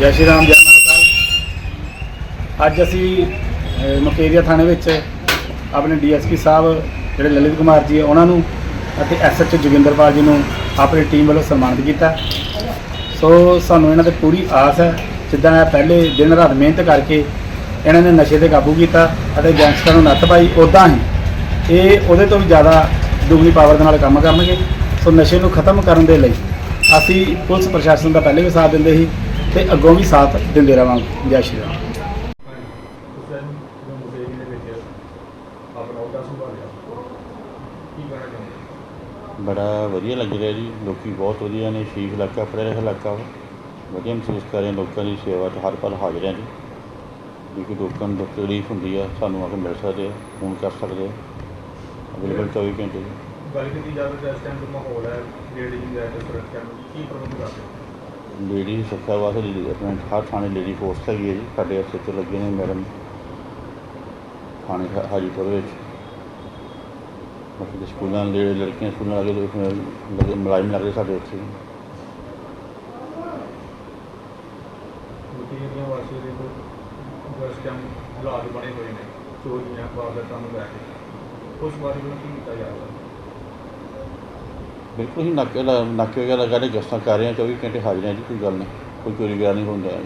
ਜੈ ਸ਼੍ਰੀ ਰਾਮ ਜੈ ਮਹਾਕਾਲ। ਅੱਜ ਅਸੀਂ ਅਹ, ਮੁਕੇਰੀਆ ਥਾਣੇ ਵਿੱਚ ਆਪਣੇ ਡੀਐਸਪੀ ਸਾਹਿਬ ਜਿਹੜੇ ਲਲਿਤ ਕੁਮਾਰ ਜੀ ਉਹਨਾਂ ਨੂੰ ਅਤੇ ਐਸਐਚਓ ਜੋਗਿੰਦਰਪਾਲ ਜੀ ਨੂੰ ਆਪਣੀ ਟੀਮ ਵੱਲੋਂ ਸਨਮਾਨਿਤ ਕੀਤਾ। ਸੋ ਸਾਨੂੰ ਇਹਨਾਂ ਤੇ ਪੂਰੀ ਆਸ ਹੈ ਜਿੱਦਾਂ ਇਹ ਪਹਿਲੇ ਦਿਨ ਰਾਤ ਮਿਹਨਤ ਕਰਕੇ ਇਹਨਾਂ ਨੇ ਨਸ਼ੇ ਤੇ ਕਾਬੂ ਕੀਤਾ ਅਤੇ ਗੈਂਗਸਟਰਾਂ ਨੂੰ ਨੱਥ ਪਾਈ ਉਦਾਂ ਹੀ ਇਹ ਉਹਦੇ ਤੋਂ ਵੀ ਜ਼ਿਆਦਾ ਦੁਗਣੀ ਪਾਵਰ ਦੇ ਨਾਲ ਕੰਮ ਕਰਨਗੇ। ਸੋ ਨਸ਼ੇ ਨੂੰ ਖਤਮ ਕਰਨ ਦੇ ਲਈ ਅਸੀਂ ਪੁਲਿਸ ਪ੍ਰਸ਼ਾਸਨ ਦਾ ਪਹਿਲੇ ਵੀ ਸਾਥ ਦਿੰਦੇ ਸੀ ਤੇ ਅੱਗੋਂ ਵੀ ਸਾਥ ਦਿੰਦੇ ਰਵਾਂਗੇ। ਜੈ ਸ਼੍ਰੀ ਰਾਮ। ਬੜਾ ਵਧੀਆ ਲੱਗ ਰਿਹਾ ਜੀ। ਲੋਕੀ ਬਹੁਤ ਵਧੀਆ ਨੇ। ਸ਼ੀਸ਼ ਇਲਾਕਾ, ਪੜ੍ਹਿਆ ਲਿਖਿਆ ਇਲਾਕਾ ਵਾ। ਵਧੀਆ ਮਹਿਸੂਸ ਕਰ ਰਹੇ ਲੋਕਾਂ ਦੀ ਸੇਵਾ 'ਚ ਹਰ ਪਲ ਹਾਜ਼ਰ ਹੈ ਜੀ। ਕਿਉਂਕਿ ਲੋਕਾਂ ਨੂੰ ਦੁੱਖ ਤਕਲੀਫ ਹੁੰਦੀ ਆ, ਸਾਨੂੰ ਆ ਕੇ ਮਿਲ ਸਕਦੇ ਆ, ਫੋਨ ਕਰ ਸਕਦੇ ਆ। ਅਵੇਲੇਬਲ 24 ਘੰਟੇ ਜੀ। ਗੱਲ ਕੀਤੀ ਜਾਵੇ ਤਾਂ ਇਸ ਟਾਈਮ ਦਾ ਮਾਹੌਲ ਹੈ ਲੇਡੀਜ਼ ਦੀ ਐਟ ਸੁਰੱਖਿਆ ਨੂੰ ਕੀ ਪ੍ਰਬੰਧ ਕਰਦੇ ਹੋ? ਲੇਡੀ ਸੁਰੱਖਿਆ ਵਾਸਤੇ ਆਪਣੇ ਹਰ ਥਾਣੇ ਲੇਡੀ ਫੋਰਸ ਹੈਗੀ ਹੈ ਜੀ ਸਾਡੇ ਹੱਥੇ ਤੇ ਲੱਗੇ ਨੇ ਮੈਡਮ ਥਾਣੇ ਹਾ- ਹਾਜੀਪੁਰ ਵਿੱਚ। ਦੇ ਸਕੂਲਾਂ ਦੇ ਲੜਕੀਆਂ ਸਕੂਲਾਂ ਲੱਗੇ ਮੁਲਾਜ਼ਮ ਸਾਡੇ ਉੱਥੇ ਮੁਕੀਰੀਆਂ ਵਾਸੀ ਦੇ ਕੋਲ ਇਸ ਟਾਈਮ ਹਾਲਾਤ ਬਣੇ ਹੋਏ ਨੇ ਚੋਰੀਆਂ ਵਾਰਦਾਤਾਂ ਨੂੰ ਲੈ ਕੇ ਉਸ ਬਾਰੇ ਨੂੰ ਕੀ ਕੀਤਾ ਜਾਵੇ ਬਿਲਕੁਲ ਹੀ ਨਾਕੇ ਲਾ- ਨਾਕੇ ਵਗੈਰਾ ਲਗਾ ਕੇ ਗਸ਼ਤਾਂ ਕਰ ਰਹੇ ਹਾਂ 24 ਘੰਟੇ ਹਾਜ਼ਰ ਹਾਂ ਜੀ, ਕੋਈ ਗੱਲ ਨਹੀਂ, ਕੋਈ ਚੋਰੀ ਵਗੈਰਾ ਨਹੀਂ ਹੋਣ ਹੈ